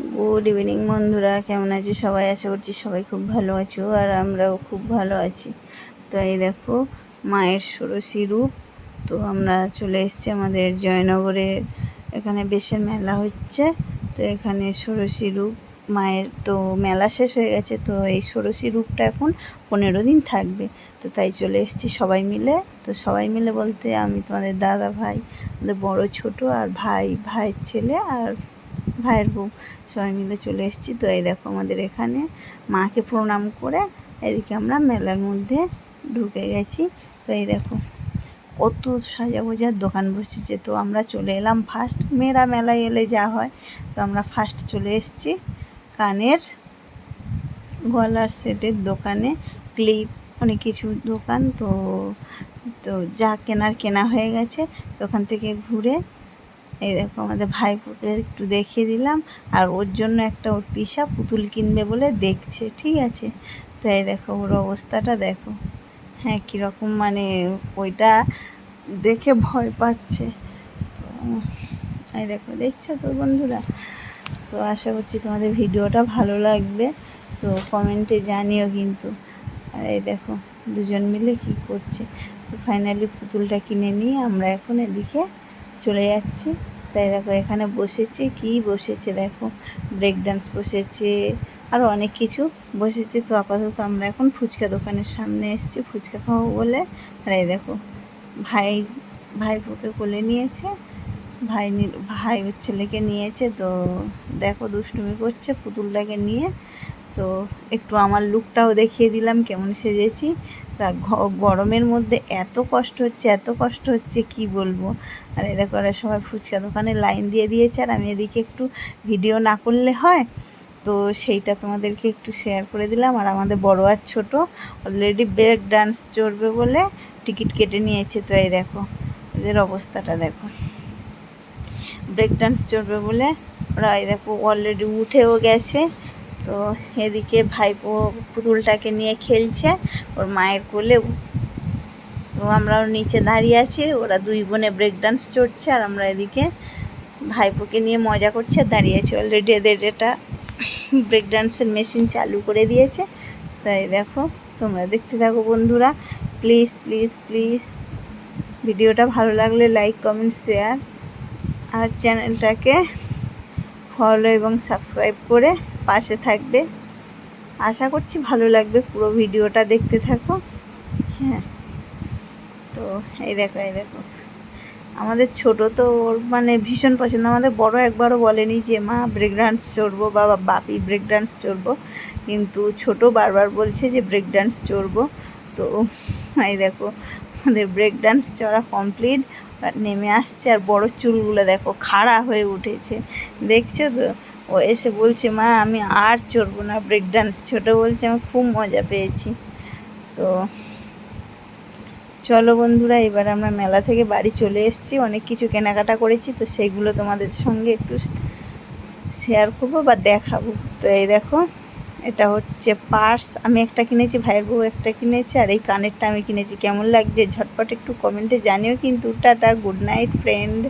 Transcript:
Good evening বন্ধুরা। কেমন আছো? সবাই আশা করছি সবাই খুব ভালো আছো আর আমরাও খুব ভালো আছি। তো এই দেখো, মায়ের ষোড়শী রূপ। তো আমরা চলে এসেছি আমাদের জয়নগরের, এখানে বেশের মেলা হচ্ছে। তো এখানে ষোড়শী রূপ, মায়ের তো মেলা শেষ হয়ে গেছে। তো এই ষোড়শী রূপটা এখন পনেরো দিন থাকবে। তো তাই চলে এসেছি সবাই মিলে। তো সবাই মিলে বলতে আমি তোমাদের দাদা ভাই বড় ছোট আর ভাই, ভাইয়ের ছেলে আর ভাইয়ের বউ। সবাই মিলে চলে এসেছি। তো এই দেখো আমাদের এখানে মাকে প্রণাম করে এদিকে আমরা মেলার মধ্যে ঢুকে গেছি। তো এই দেখো, কত সাজা বোঝার দোকান বসেছে। তো আমরা চলে এলাম ফার্স্ট মেয়েরা মেলায় এলে যা হয়। তো আমরা ফার্স্ট চলে এসেছি কানের গলার সেটের দোকানে। ক্লিপ, অনেক কিছু দোকান। তো তো যা কেনার কেনা হয়ে গেছে। ওখান থেকে ঘুরে এই দেখো আমাদের ভাইপোকে একটু দেখিয়ে দিলাম, আর ওর জন্য একটা ওর পিসা পুতুল কিনবে বলে দেখছে, ঠিক আছে? তো এই দেখো ওর অবস্থাটা দেখো। হ্যাঁ কীরকম মানে ওইটা দেখে ভয় পাচ্ছে। এই দেখো, দেখছ তো বন্ধুরা? তো আশা করছি তোমাদের ভিডিওটা ভালো লাগবে, তো কমেন্টে জানিও কিন্তু। আর এই দেখো, দুজন মিলে কি করছে? তো ফাইনালি পুতুলটা কিনে নিয়ে আমরা এখন এদিকে চলে যাচ্ছি। তাই দেখো, এখানে বসেছে। কি বসেছে দেখো? ব্রেক ডান্স বসেছে আরও অনেক কিছু বসেছে। তো আপাতত আমরা এখন ফুচকা দোকানের সামনে এসেছি, ফুচকা খাব বলে। আর এই দেখো, ভাই ভাইপোকে কোলে নিয়েছে, ভাই ভাই ছেলেকে নিয়েছে। তো দেখো, দুষ্টুমি করছে পুতুলটাকে নিয়ে। তো একটু আমার লুকটাও দেখিয়ে দিলাম, কেমন সেজেছি। গরমের মধ্যে এত কষ্ট হচ্ছে, এত কষ্ট হচ্ছে, কি বলব? আর এরা করে সময় ফুচকা দোকানে লাইন দিয়ে দিয়েছে, আর আমি এদিকে একটু ভিডিও না করলে হয়, তো সেইটা তোমাদেরকে একটু শেয়ার করে দিলাম। আর আমাদের বড় আর ছোট অলরেডি ব্রেক ডান্স চড়বে বলে টিকিট কেটে নিয়েছে, তো এই দেখো, এদের অবস্থাটা দেখো। ব্রেক ডান্স চড়বে বলে ওরা এই দেখো অলরেডি উঠেও গেছে তো এদিকে ভাইপো পুতুলটাকে নিয়ে খেলছে, ওর মায়ের কোলে। তো আমরাও নিচে দাঁড়িয়ে আছি, ওরা দুই বোনে ব্রেক ডান্স চড়ছে আর আমরা এদিকে ভাইপোকে নিয়ে মজা করছে, দাঁড়িয়ে আছি অলরেডি এদের এটা ব্রেক ডান্সের মেশিন চালু করে দিয়েছে। তাই দেখো, তোমরা দেখতে থাকো বন্ধুরা প্লিজ প্লিজ প্লিজ ভিডিওটা ভালো লাগলে লাইক কমেন্ট শেয়ার আর চ্যানেলটাকে ফলো এবং সাবস্ক্রাইব করে পাশে থাকবে। আশা করছি ভালো লাগবে পুরো ভিডিওটা দেখতে থাকো। হ্যাঁ। তো এই দেখো এই দেখো। আমাদের ছোট তো ওর মানে ভীষণ পছন্দ। আমাদের বড় একবারও বলেনি যে, মা ব্রেক ডান্স চড়বো বা বাপি ব্রেক ডান্স চড়বো। কিন্তু ছোট বারবার বলছে যে ব্রেক ডান্স চড়বো। তো এই দেখো, আমাদের ব্রেক ডান্স চড়া কমপ্লিট নেমে আসছে আর বড় চুলগুলো দেখো, খাড়া হয়ে উঠেছে। দেখছ তো? ও এসে বলছে, মা, আমি আর চড়বো না ব্রেক ডান্স ছোটো বলছে, আমি খুব মজা পেয়েছি। তো চলো বন্ধুরা, এবার আমরা মেলা থেকে বাড়ি চলে এসেছি। অনেক কিছু কেনাকাটা করেছি, তো সেইগুলো তোমাদের সঙ্গে একটু শেয়ার করব বা দেখাবো। তো এই দেখো, এটা হচ্ছে পার্স। আমি একটা কিনেছি, ভাইয়ের বউ একটা কিনেছি, আর এই কানেরটা আমি কিনেছি। কেমন লাগছে? ঝটপট একটু কমেন্টে জানিও। কিন্তু টাটা গুড নাইট ফ্রেন্ড